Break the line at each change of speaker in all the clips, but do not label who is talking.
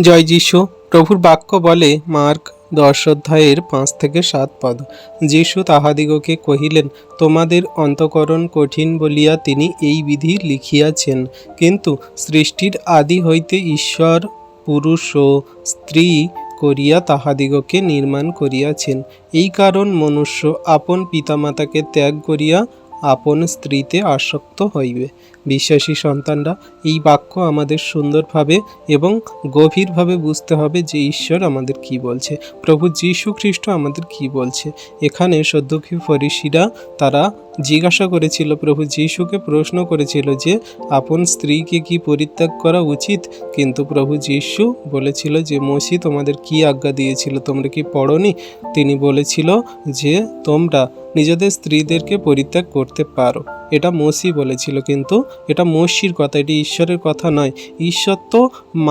জয় যিশু। প্রভুর বাক্য বলে মার্ক দশ অধ্যায়ের পাঁচ থেকে সাত পদ। যিশু তাহাদিগকে কহিলেন, তোমাদের অন্তকরণ কঠিন বলিয়া তিনি এই বিধি লিখিয়াছেন। কিন্তু সৃষ্টির আদি হইতে ঈশ্বর, পুরুষ ও স্ত্রী করিয়া তাহাদিগকে নির্মাণ করিয়াছেন। এই কারণ মনুষ্য আপন পিতামাতাকে ত্যাগ করিয়া আপন স্ত্রীতে আসক্ত হইবে। বিশ্বাসী সন্তানরা এই বাক্য আমাদের সুন্দরভাবে এবং গভীরভাবে বুঝতে হবে যে ঈশ্বর আমাদের কি বলছে। প্রভু যীশু খ্রিস্ট আমাদের কি বলছে। এখানে সদ্যক্ষী ফরিসিরা তারা জিজ্ঞাসা করেছিল, প্রভু যীশুকে প্রশ্ন করেছিল যে, আপন স্ত্রীকে কি পরিত্যাগ করা উচিত? কিন্তু প্রভু যীশু বলেছিল যে, মসি তোমাদের কি আজ্ঞা দিয়েছিল? তোমরা কি পড়নি? তিনি বলেছিল যে, তোমরা নিজেদের স্ত্রীদেরকে পরিত্যাগ করতে পারো। এটা মসি বলেছিল, কিন্তু এটা মসির কথা, এটি ঈশ্বরের কথা নয়। ঈশ্বর তো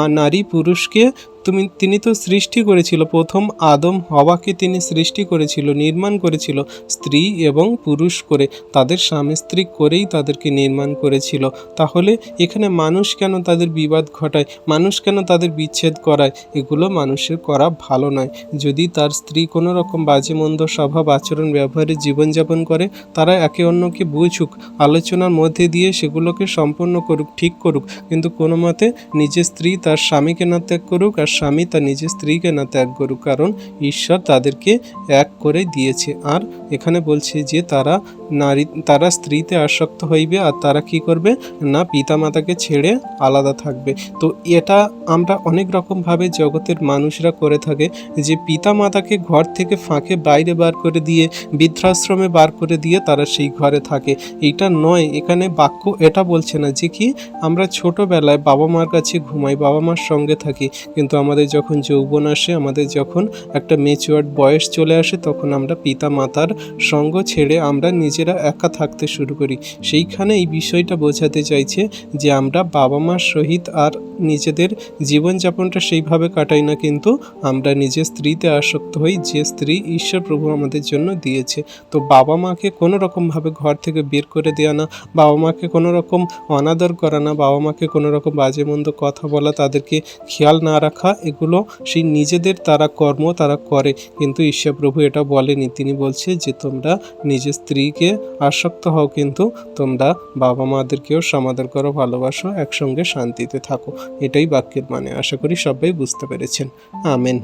নারী পুরুষকে তুমি, তিনি তো সৃষ্টি করেছিল। প্রথম আদম হওয়াকে তিনি সৃষ্টি করেছিল, নির্মাণ করেছিল, স্ত্রী এবং পুরুষ করে। তাদের স্বামী স্ত্রী করেই তাদেরকে নির্মাণ করেছিল। তাহলে এখানে মানুষ কেন তাদের বিবাদ ঘটায়? মানুষ কেন তাদের বিচ্ছেদ করায়? এগুলো মানুষের করা ভালো নয়। যদি তার স্ত্রী কোনো রকম বাজে, মন্দ স্বভাব, আচরণ, ব্যবহারে জীবনযাপন করে, তারা একে অন্যকে বুঝুক, আলোচনার মধ্যে দিয়ে সেগুলোকে সম্পন্ন করুক, ঠিক করুক। কিন্তু কোনো মতে নিজের স্ত্রী তার স্বামীকে না ত্যাগ করুক আর স্বামী তার নিজের স্ত্রীকে না ত্যাগ করুক, কারণ ঈশ্বর তাদেরকে এক করে দিয়েছে। আর এখানে বলছে যে তারা নারী, তারা স্ত্রীতে আসক্ত হইবে আর তারা কি করবে? না, পিতামাতাকে ছেড়ে আলাদা থাকবে। তো এটা আমরা অনেক রকমভাবে জগতের মানুষরা করে থাকে যে পিতামাতাকে ঘর থেকে ফাঁকে বাইরে বার করে দিয়ে, বৃদ্ধাশ্রমে বার করে দিয়ে তারা সেই ঘরে থাকে। এইটা নয়, এখানে বাক্য এটা বলছে না যে কি, আমরা ছোটোবেলায় বাবা মার কাছে ঘুমাই, বাবা মার সঙ্গে থাকি। কিন্তু আমাদের যখন যৌবন আসে, আমাদের যখন একটা মেচুয়ার্ড বয়স চলে আসে, তখন আমরা পিতা মাতার সঙ্গ ছেড়ে আমরা নিজেরা একা থাকতে শুরু করি। সেইখানে এই বিষয়টা বোঝাতে চাইছে যে আমরা বাবা মার সহিত আর নিজেদের জীবনযাপনটা সেইভাবে কাটাই না, কিন্তু আমরা নিজের স্ত্রীতে আসক্ত হই, যে স্ত্রী ঈশ্বর প্রভু আমাদের জন্য দিয়েছে। তো বাবা মাকে কোনো রকমভাবে ঘর থেকে বের করে দেওয়া না, বাবা মাকে কোনো রকম অনাদর করা না, বাবা মাকে কোনো রকম বাজে মন্দ কথা বলা, তাদেরকে খেয়াল না রাখা, এগুলো সেই নিজেদের তারা কর্ম, তারা করে। কিন্তু ঈশ্বর প্রভু এটা বলেনি। তিনি বলছে যে তোমরা নিজের স্ত্রীকে আসক্ত হও, কিন্তু তোমরা বাবা মাদেরকেও সমাদর করো, ভালোবাসো, একসঙ্গে শান্তিতে থাকো। এটাই বাক্যের মানে। আশা করি সবাই বুঝতে পেরেছেন। আমেন।